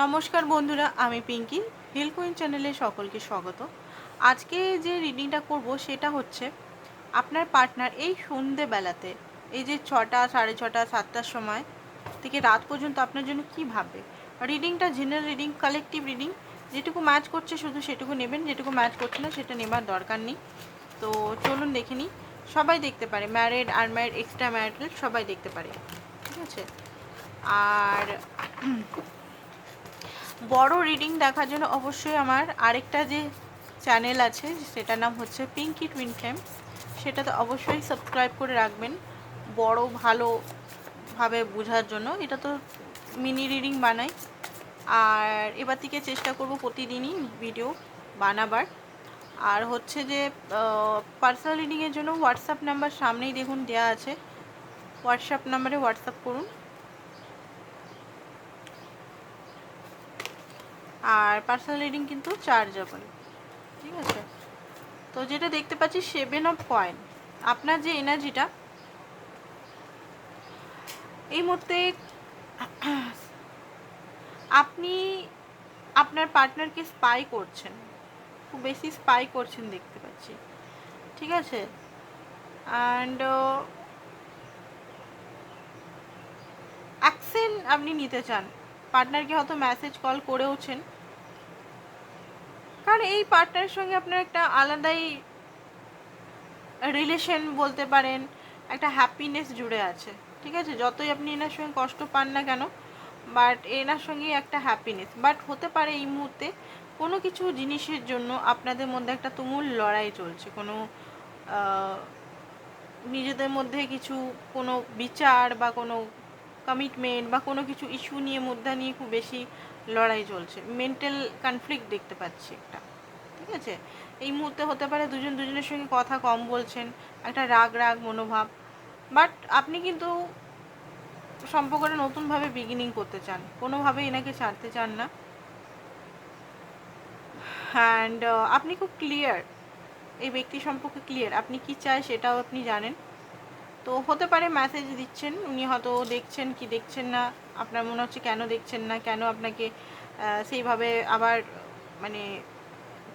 নমস্কার বন্ধুরা, আমি পিঙ্কি হিল কুইন চ্যানেলে সকলকে স্বাগত। আজকে যে রিডিংটা করব সেটা হচ্ছে, আপনার পার্টনার এই সন্ধেবেলাতে, এই যে ছটা, সাড়ে ছটা, সাতটার সময় থেকে রাত পর্যন্ত আপনার জন্য কি ভাববে? রিডিংটা জেনারেল রিডিং কালেকটিভ রিডিং যেটুকু ম্যাচ করছে শুধু সেটুকু নেবেন, যেটুকু ম্যাচ করছে না সেটা নেবার দরকার নেই। তো চলুন দেখে নিই, সবাই দেখতে পারে ম্যারিড আনম্যারিড এক্সট্রা ম্যারিটাল সবাই দেখতে পারে, ঠিক আছে? আর বড় রিডিং দেখার জন্য অবশ্যই আমার আরেকটা যে চ্যানেল আছে, সেটার নাম হচ্ছে পিঙ্কি টুইন ফ্লেম সেটাতে অবশ্যই সাবস্ক্রাইব করে রাখবেন, বড় ভালোভাবে বোঝার জন্য। এটা তো মিনি রিডিং বানাই। আর এবার থেকে চেষ্টা করব প্রতিদিনই ভিডিও বানাবার। আর হচ্ছে যে পার্সোনাল রিডিংয়ের জন্য হোয়াটসঅ্যাপ নাম্বার সামনেই দেখুন দেওয়া আছে। হোয়াটসঅ্যাপ নাম্বারে হোয়াটসঅ্যাপ করুন। আর পার্সোনাল রিডিং কিন্তু চার্জেবল ঠিক আছে? তো যেটা দেখতে পাচ্ছি সেভেন অফ কয়েন আপনার যে এনার্জিটা এই মুহূর্তে আপনি আপনার পার্টনারকে স্পাই করছেন, খুব বেশি স্পাই করছেন দেখতে পাচ্ছি, ঠিক আছে? অ্যান্ড অ্যাকশন আপনি নিতে চান পার্টনারকে হয়তো মেসেজ কল করেওছেন। কারণ এই পার্টনারের সঙ্গে আপনার একটা আলাদাই রিলেশন বলতে পারেন, একটা হ্যাপিনেস জুড়ে আছে। ঠিক আছে? যতই আপনি এনার সঙ্গে কষ্ট পান না কেন বাট এনার সঙ্গে একটা হ্যাপিনেস বাট হতে পারে এই মুহূর্তে কোনো কিছু জিনিসের জন্য আপনাদের মধ্যে একটা তুমুল লড়াই চলছে। কোনো নিজেদের মধ্যে কিছু, কোনো বিচার বা কোনো কমিটমেন্ট বা কোনো কিছু ইস্যু নিয়ে, মুদ্রা নিয়ে খুব বেশি লড়াই চলছে। মেন্টাল কনফ্লিক্ট দেখতে পাচ্ছি একটা, ঠিক আছে? এই মুহূর্তে হতে পারে দুজন দুজনের সঙ্গে কথা কম বলছেন, একটা রাগ রাগ মনোভাব বাট আপনি কিন্তু সম্পর্কটা নতুনভাবে বিগিনিং করতে চান। কোনোভাবে এনাকে ছাড়তে চান না। অ্যান্ড আপনি খুব ক্লিয়ার এই ব্যক্তি সম্পর্কে ক্লিয়ার আপনি কি চায় সেটাও আপনি জানেন। তো হতে পারে মেসেজ দিচ্ছেন, উনি হয়তো দেখছেন কি দেখছেন না, আপনার মনে হচ্ছে কেন দেখছেন না, কেন আপনাকে সেইভাবে আবার মানে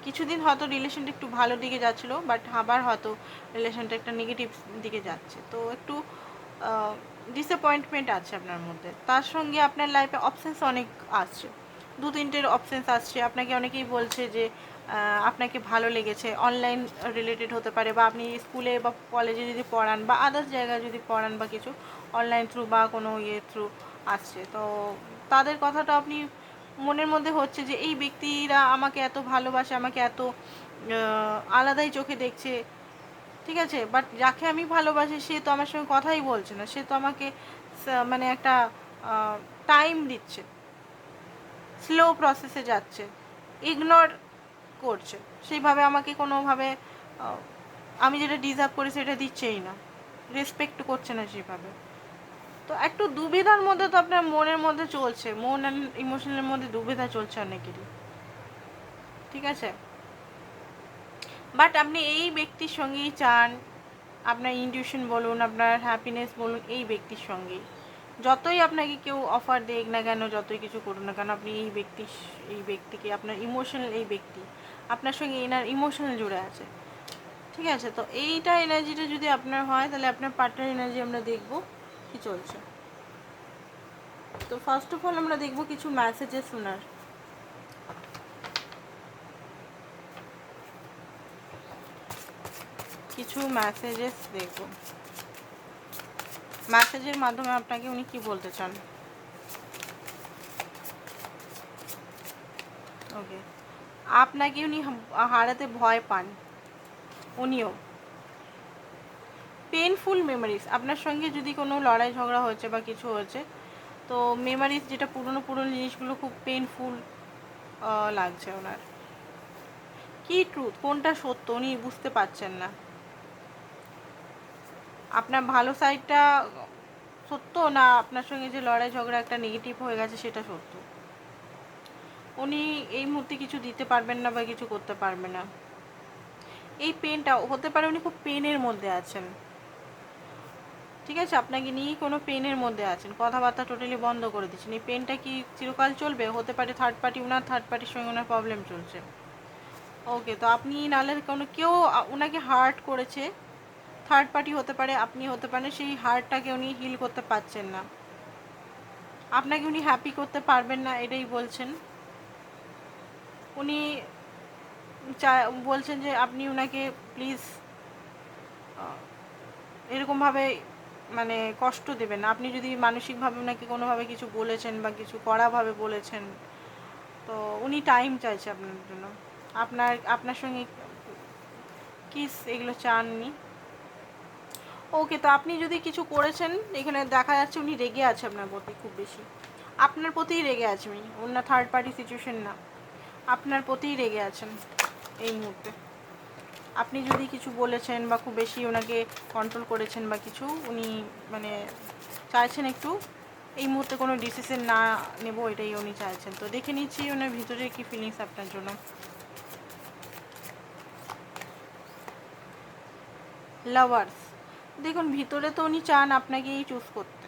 কিছুদিন হয়তো রিলেশনটা একটু ভালো দিকে যাচ্ছিল বাট আবার হয়তো রিলেশনটা একটা নেগেটিভ দিকে যাচ্ছে। তো একটু ডিসঅ্যাপয়েন্টমেন্ট আছে আপনার মধ্যে। তার সঙ্গে আপনার লাইফে অপশানস অনেক আসছে। দু তিনটের অপশানস আসছে। আপনাকে অনেকেই বলছে যে আপনাকে ভালো লেগেছে। অনলাইন রিলেটেড হতে পারে বা আপনি স্কুলে বা কলেজে যদি পড়ান বা আদার্স জায়গায় যদি পড়ান বা কিছু অনলাইন থ্রু বা কোনো ইয়ে থ্রু আসছে। তো তাদের কথাটা আপনি মনের মধ্যে হচ্ছে যে, এই ব্যক্তিরা আমাকে এত ভালোবাসে, আমাকে এত আলাদাই চোখে দেখছে। ঠিক আছে? বাট যাকে আমি ভালোবাসি, সে তো আমার সঙ্গে কথাই বলছে না। সে তো আমাকে মানে একটা টাইম দিচ্ছে। স্লো প্রসেসে যাচ্ছে ইগনোর করছে। সেইভাবে আমাকে কোনোভাবে আমি যেটা ডিজার্ভ করি সেটা দিচ্ছেই না। রেসপেক্ট করছে না সেভাবে। তো একটু দুবিধার মধ্যে তো আপনার মনের মধ্যে চলছে। মন অ্যান্ড ইমোশনের মধ্যে দুবিধা চলছে অনেকেরই। ঠিক আছে? বাট আপনি এই ব্যক্তির সঙ্গেই চান, আপনার ইনটিউশন বলুন, আপনার হ্যাপিনেস বলুন, এই ব্যক্তির সঙ্গেই। যতই আপনাকে কেউ অফার দেখ না কেন, যতই কিছু করুন না কেন, আপনি এই ব্যক্তি, এই ব্যক্তিকে, আপনার ইমোশনাল এই ব্যক্তি, আপনার সঙ্গে এনার ইমোশনাল জুড়ে আছে। ঠিক আছে? তো এইটা এনার্জিটা যদি আপনার হয়, তাহলে আপনার পার্টনার এনার্জি আমরা দেখব কি চলছে। তো ফার্স্ট অফ অল আমরা দেখব কিছু মেসেজেস শোনার। কিছু মেসেজেস দেখব। মেসেজের মাধ্যমে আপনাকে উনি কি বলতে চান? ওকে আপনাকে উনি হারাতে ভয় পান। উনিও। পেনফুল মেমোরিজ আপনার সঙ্গে যদি কোনো লড়াই ঝগড়া হয়েছে বা কিছু হয়েছে, তো মেমোরিজ যেটা পুরনো পুরনো জিনিসগুলো খুব পেনফুল লাগছে ওনার। কি ট্রুথ কোনটা সত্য? উনি বুঝতে পারছেন না। আপনার ভালো সাইডটা সত্য না আপনার সঙ্গে যে লড়াই ঝগড়া একটা নেগেটিভ হয়ে গেছে সেটা সত্য? উনি এই মুহূর্তে কিছু দিতে পারবেন না বা কিছু করতে পারবে না। এই পেনটা হতে পারে উনি খুব পেনের মধ্যে আছেন। ঠিক আছে, আপনাকে নিয়েই কোনো পেনের মধ্যে আছেন। কথাবার্তা টোটালি বন্ধ করে দিচ্ছেন। এই পেনটা কি চিরকাল চলবে? হতে পারে থার্ড পার্টি ওনার থার্ড পার্টির সঙ্গে ওনার প্রবলেম চলছে। ওকে তো আপনি নাহলে কোনো, কেউ ওনাকে হার্ট করেছে থার্ড পার্টি হতে পারে, আপনি হতে পারেন, সেই হার্টটাকে উনি হিল করতে পারছেন না। আপনাকে উনি হ্যাপি করতে পারবেন না, এটাই বলছেন। উনি চা, বলছেন যে আপনি ওনাকে প্লিজ এরকমভাবে মানে কষ্ট দেবেন না। আপনি যদি মানসিকভাবে ওনাকে কোনোভাবে কিছু বলেছেন বা কিছু কড়াভাবে বলেছেন, তো উনি টাইম চাইছে আপনার জন্য। আপনার আপনার সঙ্গে কিস, এগুলো চাননি। ওকে, তো আপনি যদি কিছু করেছেন, এখানে দেখা যাচ্ছে উনি রেগে আছে আপনার প্রতি খুব বেশি। আপনার প্রতিই রেগে আছে উনি অন্য থার্ড পার্টি সিচুয়েশন না। আপনার প্রতিই রেগে আছেন এই মুহূর্তে। আপনি যদি কিছু বলেছেন বা খুব বেশি ওনাকে কন্ট্রোল করেছেন বা কিছু, উনি মানে চাইছেন একটু, এই মুহূর্তে কোনো ডিসিশন না নেব, এটাই উনি চাইছেন। তো দেখে নিচ্ছি ওনার ভিতরে কি ফিলিংস আপনার জন্য। লাভার্স দেখুন, ভিতরে তো উনি চান আপনাকেই চুজ করতে।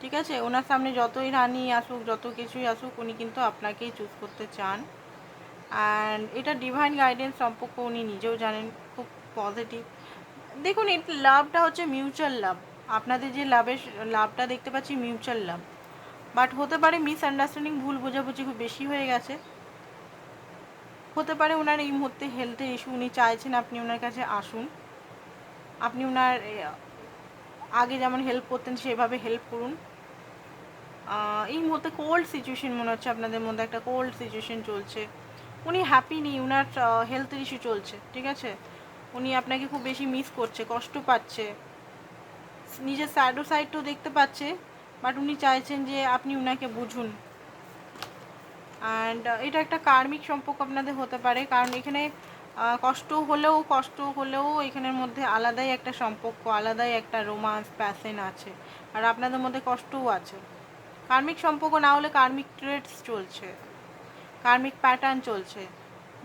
ঠিক আছে? ওনার সামনে যতই রানি আসুক, যত কিছুই আসুক, উনি কিন্তু আপনাকেই চুজ করতে চান। অ্যান্ড এটা ডিভাইন গাইডেন্স সম্পর্ক উনি নিজেও জানেন, খুব পজিটিভ দেখুন এই লাভটা হচ্ছে মিউচুয়াল লাভ আপনাদের যে লাভের লাভটা দেখতে পাচ্ছি মিউচুয়াল লাভ বাট হতে পারে মিসআন্ডারস্ট্যান্ডিং ভুল বোঝাবুঝি খুব বেশি হয়ে গেছে। হতে পারে ওনার এই মুহূর্তে হেলথের ইস্যু উনি চাইছেন আপনি ওনার কাছে আসুন। আপনি ওনার আগে যেমন হেল্প করতেন, সেভাবে হেল্প করুন। এই মুহূর্তে কোল্ড সিচুয়েশন মনে হচ্ছে আপনাদের মধ্যে, একটা কোল্ড সিচুয়েশন চলছে। উনি হ্যাপি নেই ওনার হেলথের ইস্যু চলছে, ঠিক আছে? উনি আপনাকে খুব বেশি মিস করছে, কষ্ট পাচ্ছে। নিজের স্যাডো সাইডটাও দেখতে পাচ্ছে বাট উনি চাইছেন যে আপনি উনাকে বুঝুন। অ্যান্ড এটা একটা কার্মিক সম্পর্ক আপনাদের হতে পারে, কারণ এখানে কষ্ট হলেও কষ্ট হলেও এখানের মধ্যে আলাদাই একটা সম্পর্ক, আলাদাই একটা রোমান্স প্যাশন আছে। আর আপনাদের মধ্যে কষ্টও আছে। কার্মিক সম্পর্ক না হলে কার্মিক ট্রেডস চলছে। কার্মিক প্যাটার্ন চলছে।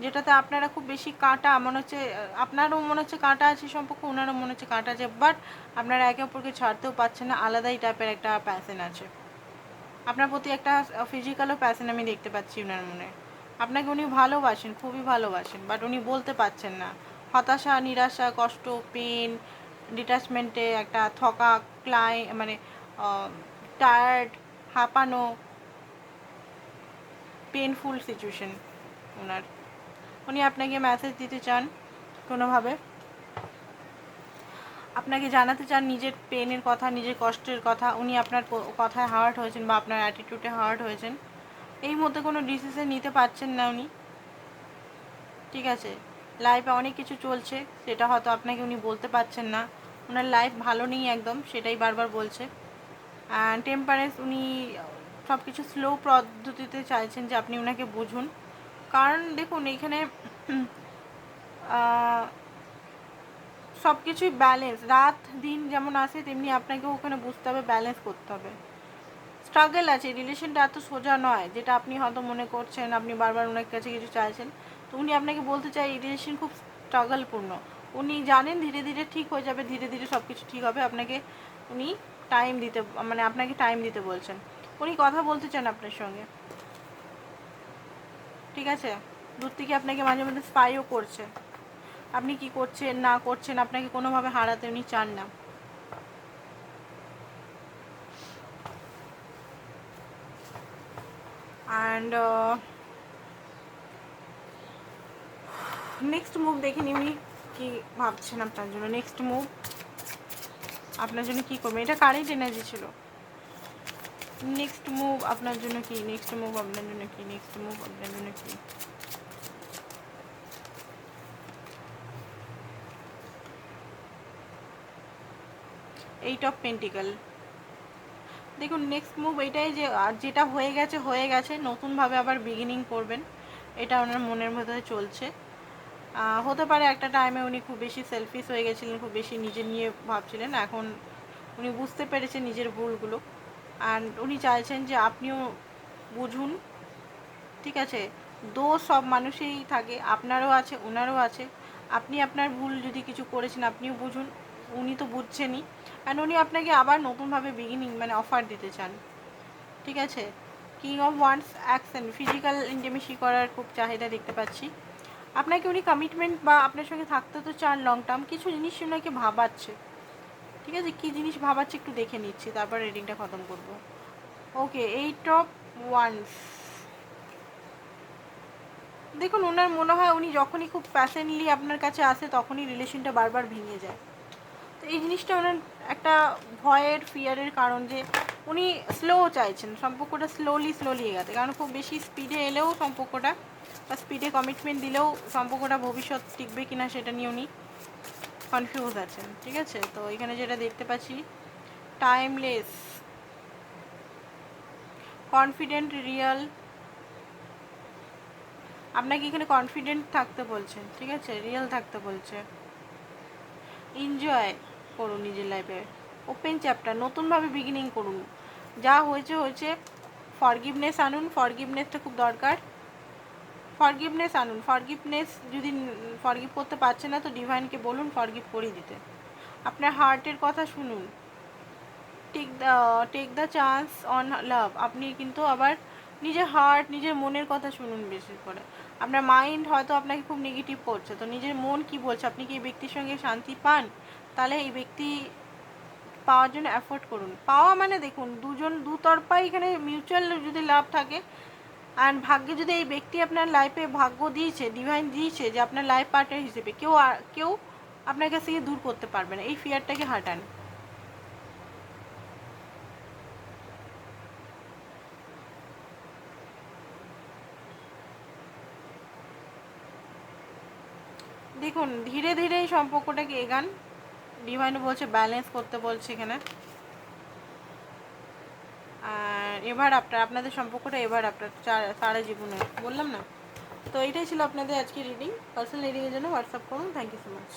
যেটাতে আপনারা খুব বেশি কাঁটা, মনে হচ্ছে, আপনারও মনে হচ্ছে কাঁটা আছে সম্পর্ক, ওনারও মনে হচ্ছে কাঁটা আছে বাট আপনারা একে অপরকে ছাড়তেও পারছেন না, আলাদাই টাইপের একটা প্যাশন আছে। আপনার প্রতি একটা ফিজিক্যালও প্যাশন আমি দেখতে পাচ্ছি ওনার মনে। আপনাকে উনি ভালোবাসেন, খুবই ভালোবাসেন বাট উনি বলতে পারছেন না। হতাশা, নিরাশা, কষ্ট পেন ডিটাচমেন্টে একটা থকা, ক্লাই মানে টায়ার্ড হাঁপানো পেনফুল সিচুয়েশন ওনার উনি আপনাকে মেসেজ দিতে চান কোনোভাবে? আপনাকে জানাতে চান নিজের পেনের কথা, নিজের কষ্টের কথা, উনি আপনার কথায় হার্ট হয়েছেন বা আপনার অ্যাটিটিউডে হার্ট হয়েছেন। এই মধ্যে কোনো ডিসিশন নিতে পারছেন না উনি। ঠিক আছে লাইফে অনেক কিছু চলছে, সেটা হয়তো আপনাকে উনি বলতে পারছেন না। ওনার লাইফ ভালো নেই একদম, সেটাই বারবার বলছে। টেম্পারেন্স উনি সব কিছু স্লো পদ্ধতিতে চাইছেন যে আপনি ওনাকে বুঝুন। কারণ দেখুন, এখানে সব কিছুই ব্যালেন্স রাত, দিন যেমন আসে, তেমনি আপনাকেও ওখানে বুঝতে হবে ব্যালেন্স করতে হবে। স্ট্রাগল আছে রিলেশনটা এত সোজা নয়, যেটা আপনি হয়তো মনে করছেন, আপনি বারবার ওনার কাছে কিছু চাইছেন। তো উনি আপনাকে বলতে চাই এই রিলেশন খুব স্ট্রাগলপূর্ণ উনি জানেন ধীরে ধীরে ঠিক হয়ে যাবে, ধীরে ধীরে সব কিছু ঠিক হবে। আপনাকে উনি টাইম দিতে মানে আপনাকে টাইম দিতে বলছেন। উনি কথা বলতে চান আপনার সঙ্গে। ঠিক আছে? দূর থেকে আপনাকে মাঝে মধ্যে স্পাইও করছে। আপনি কি করছেন, না করছেন, আপনাকে কোনোভাবে হারাতে উনি চান না। অ্যান্ড নেক্সট মুভ দেখে উনি কি ভাবছেন আপনার জন্য। নেক্সট মুভ আপনার জন্য কি করবেন? এটা কারেন্ট এনার্জি ছিল। নেক্সট মুভ আপনার জন্য কি? নেক্সট মুভ আপনার জন্য কি? নেক্সট মুভ আপনার জন্য কি? এইট অফ পেন্টিকাল দেখুন নেক্সট মুভ এটাই যে, আর যেটা হয়ে গেছে হয়ে গেছে, নতুনভাবে আবার বিগিনিং করবেন। এটা ওনার মনের ভেতরে চলছে। হতে পারে একটা টাইমে উনি খুব বেশি সেলফিশ হয়ে গেছিলেন, খুব বেশি নিজে নিয়ে ভাবছিলেন। এখন উনি বুঝতে পেরেছেন নিজের ভুলগুলো। অ্যান্ড উনি চাইছেন যে আপনিও বুঝুন, ঠিক আছে? দোষ সব মানুষেই থাকে। আপনারও আছে ওনারও আছে। আপনি আপনার ভুল যদি কিছু করেছেন, আপনিও বুঝুন। উনি তো বুঝছেনই। অ্যান্ড উনি আপনাকে আবার নতুনভাবে বিগিনিং মানে অফার দিতে চান। ঠিক আছে? King of once action physical intimacy করার খুব চাহিদা দেখতে পাচ্ছি। আপনাকে উনি কমিটমেন্ট বা আপনার সঙ্গে থাকতে তো চান লং টার্ম কিছু জিনিস ওনাকে ভাবাচ্ছে। ঠিক আছে? কী জিনিস ভাবাচ্ছে একটু দেখে নিচ্ছি, তারপর রিডিংটা খতম করব। ওকে এইট অফ ওয়ান্স দেখুন ওনার মনে হয় উনি যখনই খুব প্যাশেন্টলি আপনার কাছে আসে, তখনই রিলেশনটা বারবার ভেঙে যায়। তো এই জিনিসটা ওনার একটা ভয়ের ফিয়ারের কারণ যে উনি স্লো চাইছেন। সম্পর্কটা স্লোলি স্লোলি এগাতে। কারণ খুব বেশি স্পিডে এলেও সম্পর্কটা বা স্পিডে কমিটমেন্ট দিলেও সম্পর্কটা ভবিষ্যৎ টিকবে কিনা সেটা নিয়ে উনি কনফিউজ আছেন, ঠিক আছে? তো এখানে যেটা দেখতে পাচ্ছি টাইমলেস কনফিডেন্ট রিয়েল আপনাকে এখানে কনফিডেন্ট থাকতে বলছেন ঠিক আছে? রিয়েল থাকতে বলছে। এনজয় করুন নিজের লাইফে ওপেন চ্যাপ্টার নতুনভাবে বিগিনিং করুন। যা হয়েছে হয়েছে। ফরগিভনেস আনুন ফরগিভনেসটা খুব দরকার। ফরগিভনেস আনুন। ফরগিভনেস যদি ফরগিভ করতে পারছে না, তো ডিভাইনকে বলুন ফরগিভ করিয়ে দিতে। আপনার হার্টের কথা শুনুন। Take the take the chance on love আপনি কিন্তু আবার নিজের হার্ট নিজের মনের কথা শুনুন বেশি করে। আপনার মাইন্ড হয়তো আপনাকে খুব নেগেটিভ করছে, তো নিজের মন কি বলছে? আপনি কি এই ব্যক্তির সঙ্গে শান্তি পান? তাহলে এই ব্যক্তি পাওয়ার জন্য অ্যাফোর্ড করুন। পাওয়া মানে দেখুন, দুজন দুতরফাই এখানে মিউচুয়াল যদি লাভ থাকে অ্যান্ড ভাগ্যে যদি এই ব্যক্তি আপনার লাইফে ভাগ্য দিয়েছে ডিভাইন দিয়েছে যে আপনার লাইফ পার্টনার হিসেবে, কেউ কেউ আপনার কাছ থেকে দূর করতে পারবে না, এই ফিয়ারটাকে হাঁটান। দেখুন, ধীরে ধীরে এই সম্পর্কটাকে এগান। ডিভাইনও বলছে ব্যালেন্স করতে বলছে এখানে। আর এভার আফটার আপনাদের সম্পর্কটা এভার আফটার সারা জীবনে। বললাম না? তো এটাই ছিল আপনাদের আজকে রিডিং পার্সোনাল রিডিংয়ের জন্য হোয়াটসঅ্যাপ করুন। Thank you so much